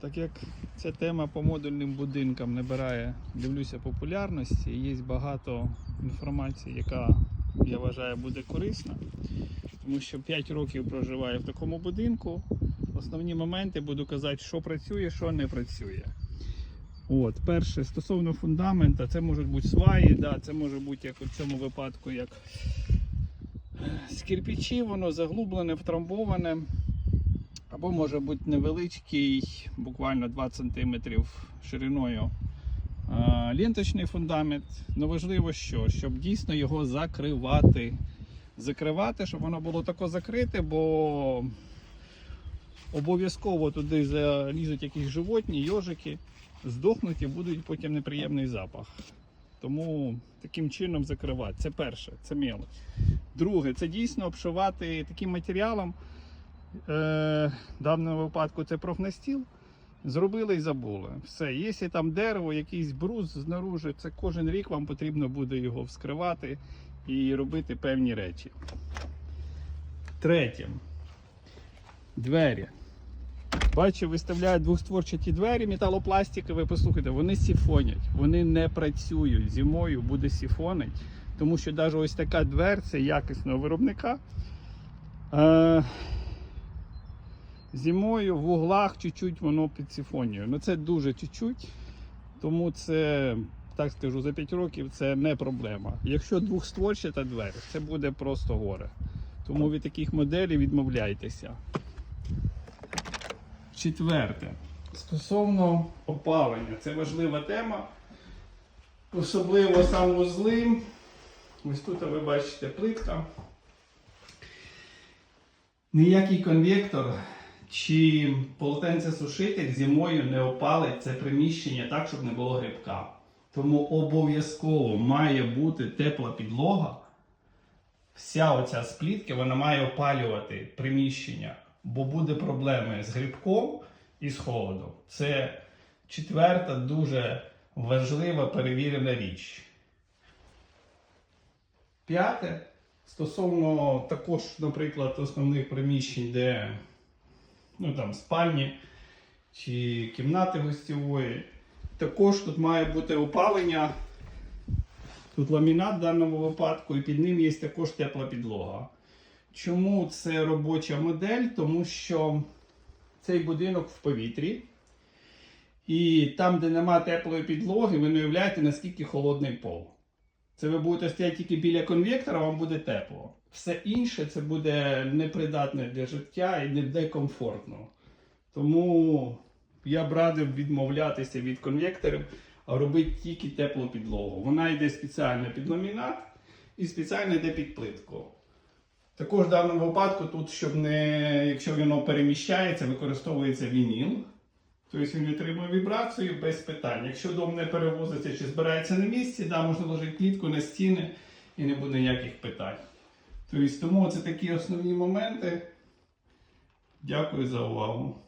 Так як ця тема по модульним будинкам набирає, дивлюся, популярності, є багато інформації, яка я вважаю буде корисна. Тому що 5 років проживаю в такому будинку. Основні моменти буду казати, що працює, що не працює. От, перше, стосовно фундамента, це можуть бути сваї, да, це може бути як у цьому випадку, як з кирпичів, воно заглублене, втрамбоване. Або може бути невеличкий, буквально 20 см шириною ленточний фундамент. Ну важливо що, щоб дійсно його закривати. Закривати, щоб воно було тако закрите, бо обов'язково туди залізуть якісь животні, йожики, здохнуть і будуть потім неприємний запах. Тому таким чином закривати. Це перше, це мелочь. Друге, це дійсно обшивати таким матеріалом. Е, в даному випадку це профнастіл. Зробили і забули. Все, якщо там дерево, якийсь брус знаружи, це кожен рік вам потрібно буде його вскривати і робити певні речі. Третє. Двері. Бачу, виставляють двохстворчаті двері металопластикові. Послухайте, вони сіфонять, вони не працюють. Зимою буде сіфонить, тому що навіть ось така дверця якісного виробника. Е, Зимою в углах чуть-чуть воно підсифонює. Ну це дуже чуть-чуть, тому це, так скажу, за 5 років це не проблема. Якщо двохстворчата двері, це буде просто горе. Тому від таких моделей відмовляйтеся. Четверте. Стосовно опалення, це важлива тема. Особливо санвузли. Ось тут ви бачите плитка. Ніякий конвектор чи полотенцесушитель зимою не опалить це приміщення так, щоб не було грибка. Тому обов'язково має бути тепла підлога. Вся оця з плітки вона має опалювати приміщення, бо буде проблеми з грибком і з холодом. Це четверта дуже важлива перевірена річ. П'яте. Стосовно також, наприклад, основних приміщень, де ну, там, спальні чи кімнати гостєвої, також тут має бути опалення. Тут ламінат в даному випадку, і під ним є також тепла підлога. Чому це робоча модель? Тому що цей будинок в повітрі. І там, де нема теплої підлоги, ви не уявляєте, наскільки холодний пол. Це ви будете стояти тільки біля конвектора, вам буде тепло. Все інше це буде непридатне для життя і не некомфортно. Тому я б радив відмовлятися від конвекторів, а робити тільки теплу підлогу. Вона йде спеціально під ламінат і спеціально йде під плитку. Також в даному випадку, тут, щоб не, якщо воно переміщається, використовується вініл. Тобто він отримує вібрацію без питань. Якщо дом не перевозиться чи збирається на місці, да, можна ложити клітку на стіни і не буде ніяких питань. Тобто, тому це такі основні моменти. Дякую за увагу.